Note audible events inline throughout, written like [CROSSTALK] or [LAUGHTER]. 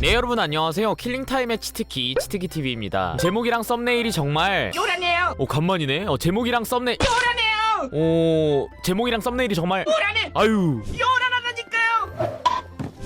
네 여러분 안녕하세요 킬링타임의 치트키 치트키TV입니다 제목이랑 썸네일이 정말 요란해요. 오 간만이네 어 제목이랑 썸네일 요란해요. 오 제목이랑 썸네일이 정말 요란해. 아유 요란하다니까요.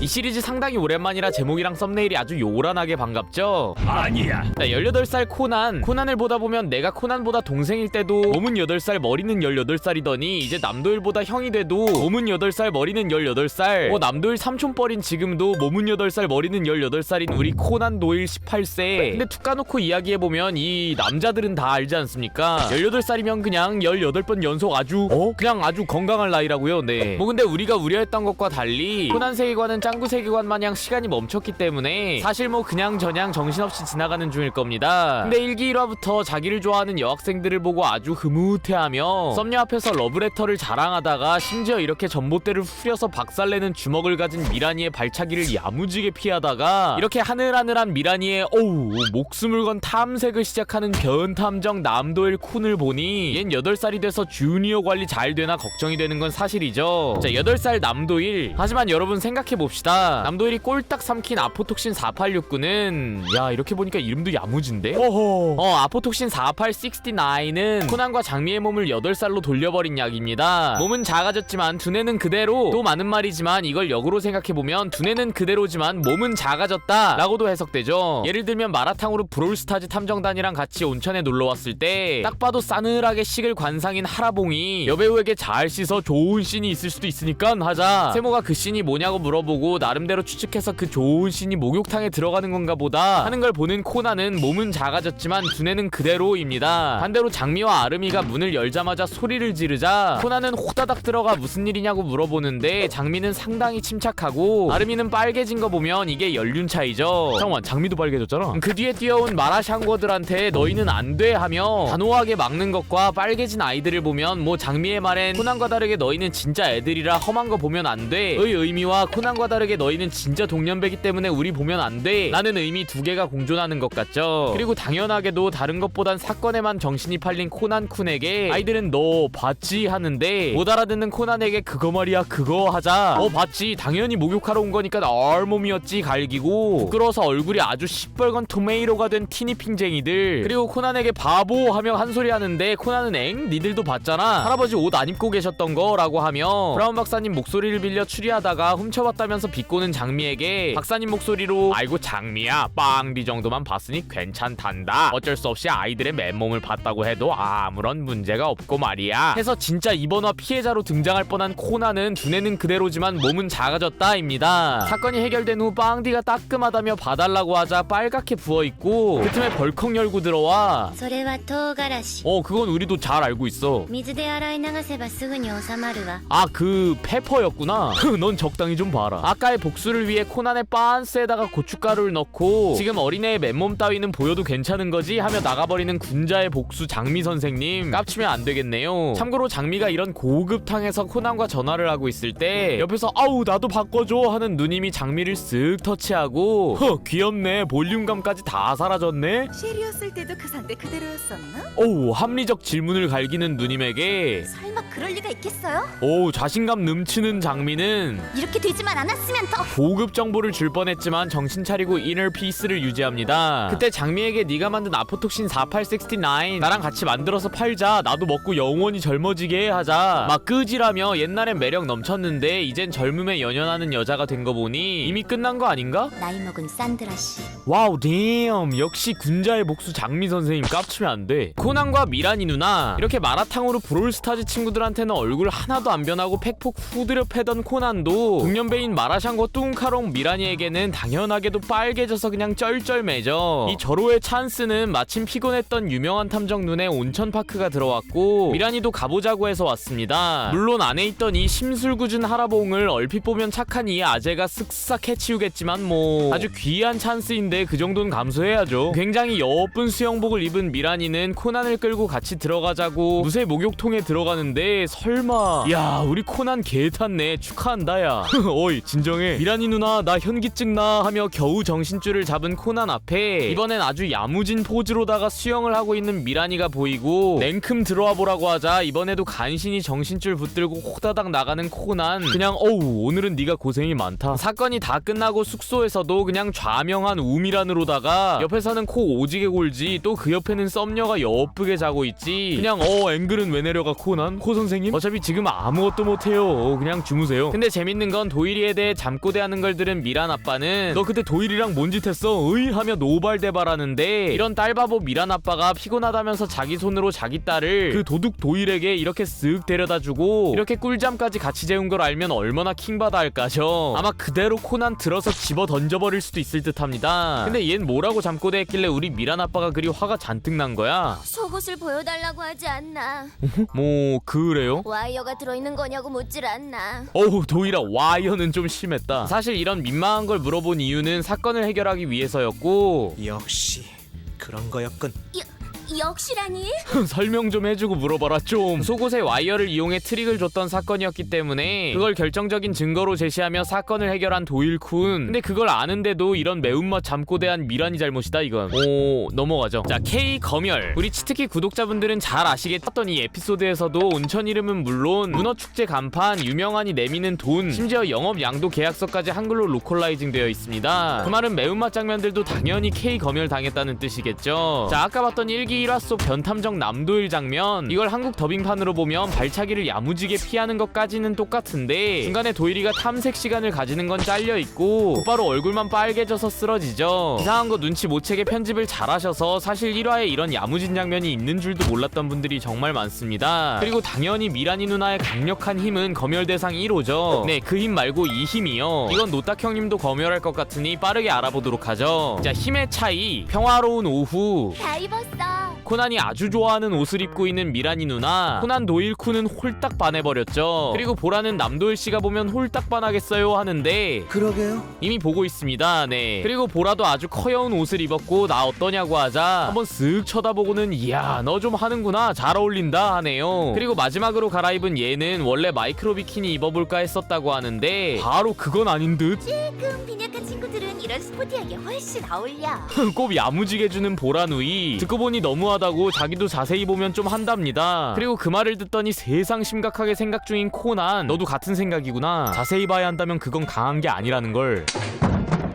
이 시리즈 상당히 오랜만이라 제목이랑 썸네일이 아주 요란하게 반갑죠? 아니야. 자 18살 코난. 코난을 보다 보면 내가 코난보다 동생일 때도 몸은 8살 머리는 18살이더니 이제 남도일보다 형이 돼도 몸은 8살 머리는 18살. 어 남도일 삼촌뻘인 지금도 몸은 8살 머리는 18살인 우리 코난 도일 18세. 근데 툭 까놓고 이야기해보면 이 남자들은 다 알지 않습니까? 18살이면 그냥 18번 연속 아주 어? 그냥 아주 건강할 나이라고요? 네 뭐 근데 우리가 우려했던 것과 달리 코난 세계관은 짱구 세계관 마냥 시간이 멈췄기 때문에 사실 뭐 그냥 저냥 정신없이 지나가는 중일 겁니다. 근데 1기 1화부터 자기를 좋아하는 여학생들을 보고 아주 흐뭇해하며 썸녀 앞에서 러브레터를 자랑하다가 심지어 이렇게 전봇대를 후려서 박살내는 주먹을 가진 미라니의 발차기를 야무지게 피하다가 이렇게 하늘하늘한 미라니의 어우 목숨을 건 탐색을 시작하는 변탐정 남도일 쿤을 보니 얜 8살이 돼서 주니어 관리 잘 되나 걱정이 되는 건 사실이죠. 자 8살 남도일 하지만 여러분 생각해봅시다. 남도일이 꼴딱 삼킨 아포톡신 4869는 야 이렇게 보니까 이름도 야무진데? 어허 어 아포톡신 4869는 코난과 장미의 몸을 8살로 돌려버린 약입니다. 몸은 작아졌지만 두뇌는 그대로 또 많은 말이지만 이걸 역으로 생각해보면 두뇌는 그대로지만 몸은 작아졌다 라고도 해석되죠. 예를 들면 마라탕으로 브롤스타즈 탐정단이랑 같이 온천에 놀러왔을 때 딱 봐도 싸늘하게 식을 관상인 하라봉이 여배우에게 잘 씻어 좋은 씬이 있을 수도 있으니까 하자 세모가 그 씬이 뭐냐고 물어보고 나름대로 추측해서 그 좋은 씬이 목욕탕에 들어가는 건가 보다 하는 걸 보는 코나는 몸은 작아졌지만 두뇌는 그대로입니다. 반대로 장미와 아름이가 문을 열자마자 소리를 지르자 코나는 호다닥 들어가 무슨 일이냐고 물어보는데 장미는 상당히 침착하고 아름이는 빨개진 거 보면 이게 연륜 차이죠. 잠깐만 장미도 빨개졌잖아. 그 뒤에 뛰어온 마라샹궈들한테 너희는 안 돼 하며 단호하게 막는 것과 빨개진 아이들을 보면 뭐 장미의 말엔 코난과 다르게 너희는 진짜 애들이라 험한 거 보면 안 돼. 의 의미와 코난과 다르게 너희는 진짜 동년배기 때문에 우리 보면 안 돼. 라는 의미 두 개가 공존하는 것 같죠. 그리고 당연하게도 다른 것보단 사건에만 정신이 팔린 코난 쿤에게 아이들은 너 봤지? 하는데 못 알아듣는 코난에게 그거 말이야 그거 하자. 어 봤지? 당연히 목욕하러 온 거니까 얼몸이었지? 갈기고. 부끄러워서 얼굴이 아주 시뻘건 토메이로가 된 티니핑쟁이들. 그리고 코난에게 바보 하며 한 소리 하는데 코난은 엥? 니들도 봤잖아. 할아버지 옷 안 입고 계셨던 거라고 하며 브라운 박사님 목소리를 빌려 추리하다가 훔쳐봤다면 서 비꼬는 장미에게 박사님 목소리로 아이고 장미야 빵디 정도만 봤으니 괜찮단다 어쩔 수 없이 아이들의 맨몸을 봤다고 해도 아무런 문제가 없고 말이야 해서 진짜 이번화 피해자로 등장할 뻔한 코난은 두뇌는 그대로지만 몸은 작아졌다입니다 사건이 해결된 후 빵디가 따끔하다며 봐달라고 하자 빨갛게 부어있고 그 틈에 벌컥 열고 들어와 それは唐辛子 어 그건 우리도 잘 알고 있어 水で洗い流せばすぐに収まるわ 아 그 페퍼였구나 [LAUGHS] 넌 적당히 좀 봐라 아까의 복수를 위해 코난의 빤스에다가 고춧가루를 넣고 지금 어린애의 맨몸 따위는 보여도 괜찮은 거지? 하며 나가버리는 군자의 복수 장미 선생님 깝치면 안 되겠네요 참고로 장미가 이런 고급탕에서 코난과 전화를 하고 있을 때 옆에서 아우 나도 바꿔줘 하는 누님이 장미를 쓱 터치하고 허 귀엽네 볼륨감까지 다 사라졌네 쉐리였을 때도 그 상태 그대로였었나? 오우 합리적 질문을 갈기는 누님에게 설마 그럴 리가 있겠어요? 오우 자신감 넘치는 장미는 이렇게 되지만 않았어. 으면 더 고급 정보를 줄 뻔했지만 정신 차리고 이너 피스를 유지합니다. 그때 장미에게 네가 만든 아포톡신 4869 나랑 같이 만들어서 팔자. 나도 먹고 영원히 젊어지게 하자. 막 끄지라며 옛날엔 매력 넘쳤는데 이젠 젊음에 연연하는 여자가 된 거 보니 이미 끝난 거 아닌가? 나이 먹은 산드라 씨 와우 댐 역시 군자의 복수 장미 선생님 깝치면 안 돼 코난과 미라니 누나 이렇게 마라탕으로 브롤스타즈 친구들한테는 얼굴 하나도 안 변하고 팩폭 후드려 패던 코난도 동년배인 마라 샹궈 뚱카롱 미라니에게는 당연하게도 빨개져서 그냥 쩔쩔매져 이 절호의 찬스는 마침 피곤했던 유명한 탐정 눈에 온천파크가 들어왔고 미라니도 가보자고 해서 왔습니다. 물론 안에 있던 이 심술궂은 하라봉을 얼핏 보면 착한 이 아재가 쓱싹 해치우겠지만 뭐 아주 귀한 찬스인데 그 정도는 감수해야죠. 굉장히 여쁜 수영복을 입은 미란이는 코난을 끌고 같이 들어가자고 무쇠 목욕통에 들어가는데 설마 야 우리 코난 개 탔네. 축하한다 야. [LAUGHS] 어이 진짜 진정해. 미란이 누나 나 현기증 나 하며 겨우 정신줄을 잡은 코난 앞에 이번엔 아주 야무진 포즈로다가 수영을 하고 있는 미란이가 보이고 냉큼 들어와 보라고 하자 이번에도 간신히 정신줄 붙들고 호다닥 나가는 코난. 그냥 어우 오늘은 네가 고생이 많다. 사건이 다 끝나고 숙소에서도 그냥 좌명한 우미란으로다가 옆에서는 코 오지게 골지 또 그 옆에는 썸녀가 여쁘게 자고 있지. 그냥 어 앵글은 왜 내려가 코난? 코 선생님? 어차피 지금 아무것도 못해요. 어, 그냥 주무세요. 근데 재밌는 건 도일이에 대해 잠꼬대하는 걸 들은 미란 아빠는 너 그때 도일이랑 뭔 짓 했어? 으이 하며 노발대발하는데 이런 딸바보 미란 아빠가 피곤하다면서 자기 손으로 자기 딸을 그 도둑 도일에게 이렇게 쓱 데려다주고 이렇게 꿀잠까지 같이 재운 걸 알면 얼마나 킹받아 할까죠? 아마 그대로 코난 들어서 집어 던져버릴 수도 있을 듯합니다. 근데 얜 뭐라고 잠꼬대했길래 우리 미란 아빠가 그리 화가 잔뜩 난 거야? 속옷을 보여달라고 하지 않나. 뭐 그래요? 와이어가 들어있는 거냐고 묻질 않나. 어우 도일아 와이어는 좀 심했다 사실 이런 민망한 걸 물어본 이유는 사건을 해결하기 위해서였고 역시 그런 거였군. 역시라니? [LAUGHS] 설명 좀 해주고 물어봐라 좀. 속옷에 와이어를 이용해 트릭을 줬던 사건이었기 때문에 그걸 결정적인 증거로 제시하며 사건을 해결한 도일쿤. 근데 그걸 아는데도 이런 매운맛 잠꼬대한 미란이 잘못이다 이건. 오 넘어가죠. 자 K 검열. 우리 치트키 구독자분들은 잘 아시겠던 이 에피소드에서도 온천 이름은 물론 문어축제 간판 유명한이 내미는 돈 심지어 영업 양도 계약서까지 한글로 로컬라이징 되어 있습니다. 그 말은 매운맛 장면들도 당연히 K 검열 당했다는 뜻이겠죠. 자 아까 봤던 1기 1화 속 변탐정 남도일 장면. 이걸 한국 더빙판으로 보면 발차기를 야무지게 피하는 것까지는 똑같은데 중간에 도일이가 탐색 시간을 가지는 건 잘려 있고 곧바로 얼굴만 빨개져서 쓰러지죠. 이상한 거 눈치 못 채게 편집을 잘하셔서 사실 1화에 이런 야무진 장면이 있는 줄도 몰랐던 분들이 정말 많습니다. 그리고 당연히 미란이 누나의 강력한 힘은 검열 대상 1호죠. 네 그 힘 말고 이 힘이요. 이건 노딱 형님도 검열할 것 같으니 빠르게 알아보도록 하죠. 자 힘의 차이. 평화로운 오후. 다 입었어 코난이 아주 좋아하는 옷을 입고 있는 미란이 누나 코난 도일쿠는 홀딱 반해버렸죠. 그리고 보라는 남도일 씨가 보면 홀딱 반하겠어요 하는데 그러게요. 이미 보고 있습니다. 네. 그리고 보라도 아주 커여운 옷을 입었고 나 어떠냐고 하자 한번 쓱 쳐다보고는 이야 너 좀 하는구나. 잘 어울린다. 하네요. 그리고 마지막으로 갈아입은 얘는 원래 마이크로 비키니 입어볼까 했었다고 하는데 바로 그건 아닌 듯. 조금 빈약한 친구들은 이런 스포티하게 훨씬 어울려. [LAUGHS] 꼭 야무지게 주는 보라누이. 듣고 보니 너무하다고 자기도 자세히 보면 좀 한답니다. 그리고 그 말을 듣더니 세상 심각하게 생각 중인 코난. 너도 같은 생각이구나. 자세히 봐야 한다면 그건 강한 게 아니라는 걸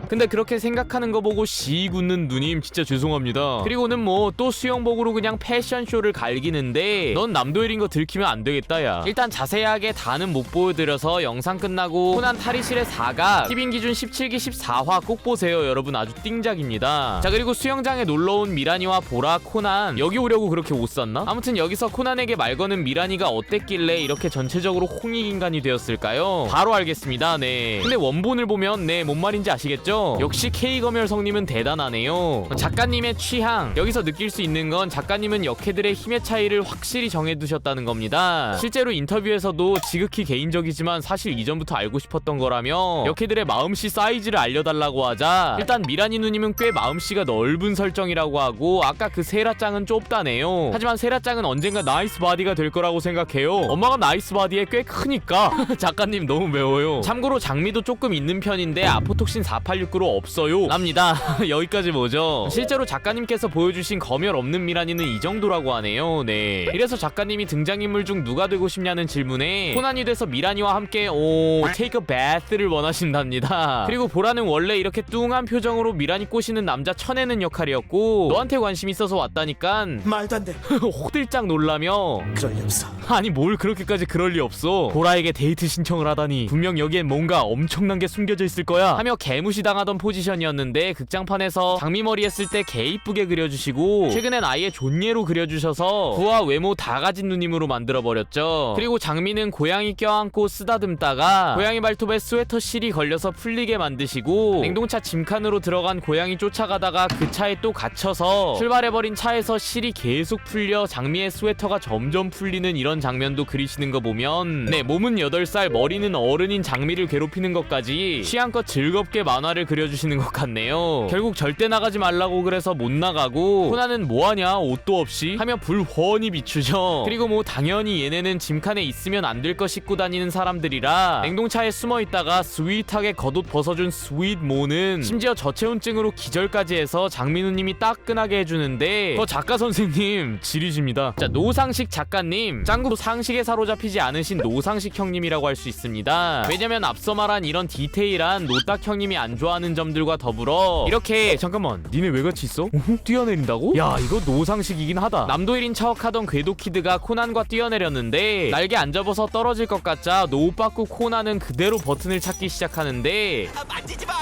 근데 그렇게 생각하는 거 보고 시 굳는 누님 진짜 죄송합니다. 그리고는 뭐 또 수영복으로 그냥 패션쇼를 갈기는데 넌 남도일인 거 들키면 안 되겠다 야. 일단 자세하게 다는 못 보여드려서 영상 끝나고 코난 탈의실의 4가 티빙 기준 17기 14화 꼭 보세요 여러분 아주 띵작입니다. 자 그리고 수영장에 놀러온 미란이와 보라 코난 여기 오려고 그렇게 옷 샀나? 아무튼 여기서 코난에게 말 거는 미란이가 어땠길래 이렇게 전체적으로 홍익 인간이 되었을까요? 바로 알겠습니다 네. 근데 원본을 보면 네 뭔 말인지 아시겠죠? 역시 K검열 성님은 대단하네요. 작가님의 취향. 여기서 느낄 수 있는 건 작가님은 역해들의 힘의 차이를 확실히 정해두셨다는 겁니다. 실제로 인터뷰에서도 지극히 개인적이지만 사실 이전부터 알고 싶었던 거라며 역해들의 마음씨 사이즈를 알려달라고 하자 일단 미라니 누님은 꽤 마음씨가 넓은 설정이라고 하고 아까 그 세라짱은 좁다네요. 하지만 세라짱은 언젠가 나이스 바디가 될 거라고 생각해요. 엄마가 나이스 바디에 꽤 크니까 [LAUGHS] 작가님 너무 매워요. 참고로 장미도 조금 있는 편인데 아포톡신 4869로 없어요. 납니다. 여기까지 뭐죠? 실제로 작가님께서 보여주신 검열 없는 미란이는 이 정도라고 하네요. 네. 이래서 작가님이 등장인물 중 누가 되고 싶냐는 질문에 코난이 돼서 미란이와 함께 오 take a bath를 원하신답니다. 그리고 보라는 원래 이렇게 뚱한 표정으로 미란이 꼬시는 남자 쳐내는 역할이었고 너한테 관심 있어서 왔다니깐 말도 안 돼. [LAUGHS] 호들짝 놀라며 그럴 리 없어. 아니 뭘 그렇게까지 그럴 리 없어 보라에게 데이트 신청을 하다니 분명 여기엔 뭔가 엄청난 게 숨겨져 있을 거야 하며 개무시당 하던 포지션이었는데 극장판에서 장미머리 했을 때 개 이쁘게 그려주시고 최근엔 아예 존예로 그려주셔서 부와 외모 다 가진 누님으로 만들어버렸죠. 그리고 장미는 고양이 껴안고 쓰다듬다가 고양이 발톱에 스웨터 실이 걸려서 풀리게 만드시고 냉동차 짐칸으로 들어간 고양이 쫓아가다가 그 차에 또 갇혀서 출발해버린 차에서 실이 계속 풀려 장미의 스웨터가 점점 풀리는 이런 장면도 그리시는 거 보면 네 몸은 8살 머리는 어른인 장미를 괴롭히는 것까지 취향껏 즐겁게 만화를 그려주시는 것 같네요. 결국 절대 나가지 말라고 그래서 못 나가고 코난은 뭐하냐 옷도 없이 하며 불훤히 비추죠. 그리고 뭐 당연히 얘네는 짐칸에 있으면 안될거 싣고 다니는 사람들이라 냉동차에 숨어 있다가 스윗하게 겉옷 벗어준 스윗 모는 심지어 저체온증으로 기절까지 해서 장민우님이 따끈하게 해주는데 그 작가 선생님 지리십니다. 자 노상식 작가님 짱구 상식에 사로잡히지 않으신 노상식 형님이라고 할 수 있습니다. 왜냐면 앞서 말한 이런 디테일한 노딱 형님이 안 좋아 하는 점들과 더불어 이렇게 잠깐만 니네 왜 같이 있어? 어후, 뛰어내린다고? 야 이거 노상식이긴 하다. 남도일인 척하던 궤도키드가 코난과 뛰어내렸는데 날개 안 접어서 떨어질 것 같자 노 빠꾸 코난은 그대로 버튼을 찾기 시작하는데 아, 만지지 마.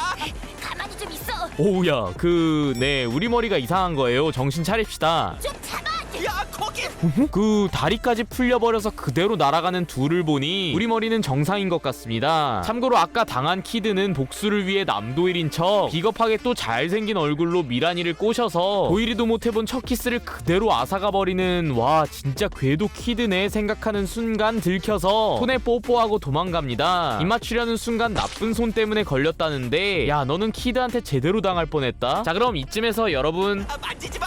가만히 좀 있어. 오우야 그 네 우리 머리가 이상한 거예요. 정신 차립시다. 좀 잡아. 그 다리까지 풀려버려서 그대로 날아가는 둘을 보니 우리 머리는 정상인 것 같습니다. 참고로 아까 당한 키드는 복수를 위해 남도일인 척 비겁하게 또 잘생긴 얼굴로 미란이를 꼬셔서 도일이도 못해본 첫 키스를 그대로 앗아가 버리는 와 진짜 궤도 키드네 생각하는 순간 들켜서 손에 뽀뽀하고 도망갑니다. 입 맞추려는 순간 나쁜 손 때문에 걸렸다는데 야 너는 키드한테 제대로 당할 뻔했다. 자 그럼 이쯤에서 여러분 아, 만지지 마.